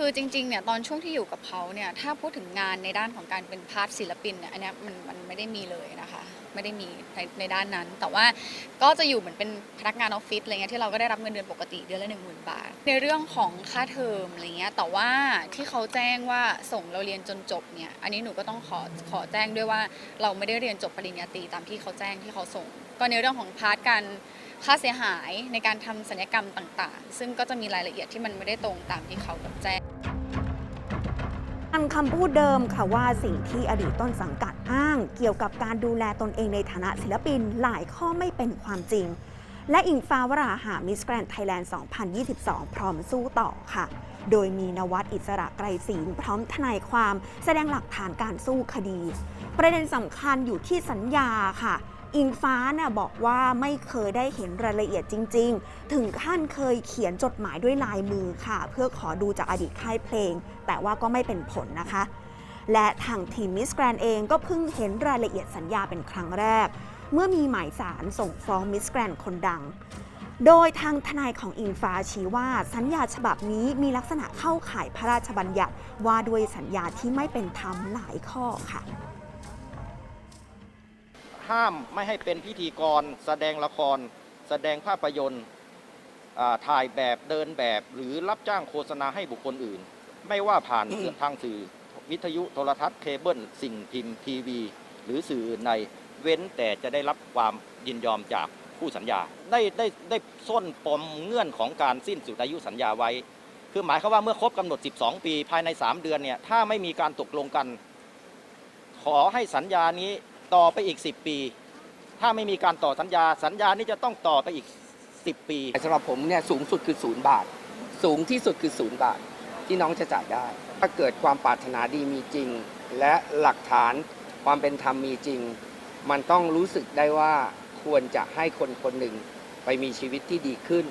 คือจริงๆเนี่ยตอนช่วงที่อยู่กับเขาเนี่ยถ้าพูดถึงงานในด้านของการเป็นพาร์ทศิลปินเนี่ยอันนี้มันมันไม่ได้มีเลยนะคะไม่ได้มีในในด้านนั้น แต่ว่าก็จะอยู่เหมือนเป็นพนักงานออฟฟิศอะไรเงี้ยที่เราก็ได้รับเงินเดือนปกติเดือนละหนึ่งหมื่นบาท ในเรื่องของค่าเทอมอะไรเงี้ยแต่ว่าที่เขาแจ้งว่าส่งเราเรียนจนจบเนี่ยอันนี้หนูก็ต้องขอขอแจ้งด้วยว่าเราไม่ได้เรียนจบปริญญาตรีตามที่เขาแจ้งที่เขาส่ง ก็ในเรื่องของพาร์ทการค่าเสียหายในการทำศัลยกรรมต่าง ๆ ซึ่งก็จะมีรายละเอียดที่มันไม่ได้ตรงตามที่เขาแจ้ง อันคำพูดเดิมค่ะว่าสิ่งที่อดีตต้นสังกัดอ้าง เกี่ยวกับการดูแลตนเองในฐานะศิลปินหลายข้อไม่เป็นความจริง และอิงฟ้าวราหามิสแกรนไทยแลนด์ 2022 พร้อมสู้ต่อค่ะ โดยมีนวัดอิสระไกรศรีพร้อมทนายความแสดงหลักฐานการสู้คดี ประเด็นสำคัญอยู่ที่สัญญาค่ะ อิงฟ้าเนี่ยบอกว่าไม่เคยได้เห็นรายละเอียดจริง ๆ ถึงขั้นเคยเขียนจดหมายด้วยลายมือค่ะ เพื่อขอดูจากอดีตค่ายเพลง แต่ว่าก็ไม่เป็นผลนะคะ และทางทีมมิสแกรนเองก็เพิ่งเห็นรายละเอียดสัญญาเป็นครั้งแรก เมื่อมีหมายสารส่งฟ้องมิสแกรนคนดังโดยทางทนายของอิงฟ้าชี้ว่า สัญญาฉบับนี้มีลักษณะเข้าข่ายพระราชบัญญัติว่าด้วยสัญญาที่ไม่เป็นธรรมหลายข้อค่ะ ห้ามไม่ให้เป็นพิธีกร แสดงละคร แสดงภาพยนตร์อ่าถ่ายแบบเดินแบบหรือรับจ้างโฆษณาให้บุคคลอื่น ไม่ว่าผ่านสื่อทางสื่อวิทยุโทรทัศน์เคเบิลสิ่งพิมพ์ทีวี หรือสื่ออื่นในเว้นแต่จะได้รับความยินยอมจากผู้สัญญา ได้ได้ได้ส้นปมเงื่อนของการสิ้นสุดอายุสัญญาไว้ คือหมายความว่าเมื่อครบกำหนด 12 ปีภายใน 3 เดือนเนี่ยถ้าไม่มีการตกลงกัน ขอให้สัญญานี้ ต่อไปอีก 10 ปี ถ้าไม่มีการต่อสัญญา สัญญานี้จะต้องต่อไปอีก 10 ปีสำหรับผมเนี่ยสูงสุดคือศูนย์บาท สูงที่สุดคือศูนย์บาท ที่น้องจะจ่ายได้ ถ้าเกิดความปรารถนาดีมีจริง และหลักฐานความเป็นธรรมมีจริง มันต้องรู้สึกได้ว่าควรจะให้คนคนหนึ่งไปมีชีวิตที่ดีขึ้น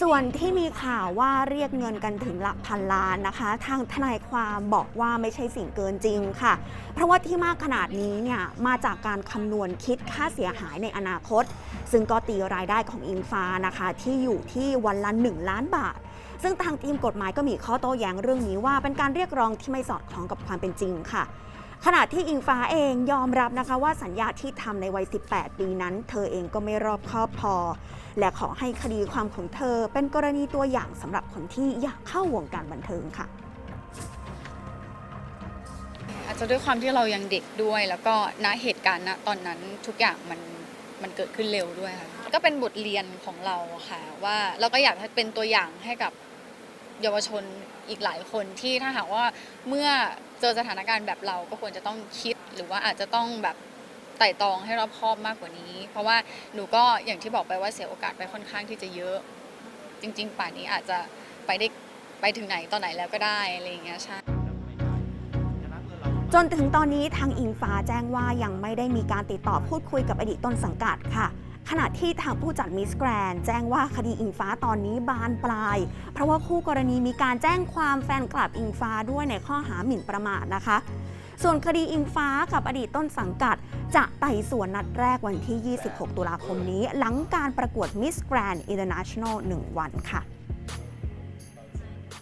ส่วนที่มีข่าวว่าเรียกเงินกันถึงหลักพันล้านนะคะ ทางทนายความบอกว่าไม่ใช่สิ่งเกินจริงค่ะ เพราะว่าที่มากขนาดนี้เนี่ยมาจากการคำนวณคิดค่าเสียหายในอนาคต ซึ่งก็ตีรายได้ของอิงฟ้านะคะ ที่อยู่ที่วันละ 1 ล้านบาท ซึ่งทางทีมกฎหมายก็มีข้อโต้แย้งเรื่องนี้ว่าเป็นการเรียกร้องที่ไม่สอดคล้องกับความเป็นจริงค่ะ ขณะที่อิงฟ้าเองยอมรับนะคะว่าสัญญาที่ทำในวัย 18 ปีนั้น เธอเองก็ไม่รอบคอบพอ และขอให้คดีความของเธอเป็นกรณีตัวอย่างสำหรับคนที่อยากเข้าวงการบันเทิงค่ะ อาจจะด้วยความที่เรายังเด็กด้วย แล้วก็ณเหตุการณ์ณตอนนั้นทุกอย่างมันมันเกิดขึ้นเร็วด้วยค่ะ ก็เป็นบทเรียนของเราค่ะ ว่าเราก็อยากให้เป็นตัวอย่างให้กับเยาวชนอีกหลายคนที่ถ้าหากว่าเมื่อ เจอสถานการณ์แบบเราก็ควรจะต้องคิด หรือว่าอาจจะต้องแบบไต่ตรองให้รอบคอบมากกว่านี้ เพราะว่าหนูก็อย่างที่บอกไปว่าเสียโอกาสไปค่อนข้างที่จะเยอะ จริง ๆ ป่านนี้อาจจะไปได้ไปถึงไหนตอนไหนแล้วก็ได้อะไรอย่างเงี้ยใช่จนถึงตอนนี้ทางอิงฟ้าแจ้งว่ายังไม่ได้มีการติดต่อพูดคุยกับอดีตต้นสังกัดค่ะ ขณะที่ทางผู้จัดมิสแกรนแจ้งว่าคดีอิงฟ้าตอนนี้บานปลาย เพราะว่าคู่กรณีมีการแจ้งความแฟนคลับอิงฟ้าด้วยในข้อหาหมิ่นประมาทนะคะ ส่วนคดีอิงฟ้ากับอดีตต้นสังกัด จะไต่สวนนัดแรกวันที่ 26 ตุลาคมนี้ หลังการประกวดมิสแกรนอินเตอร์เนชั่นแนล1วันค่ะ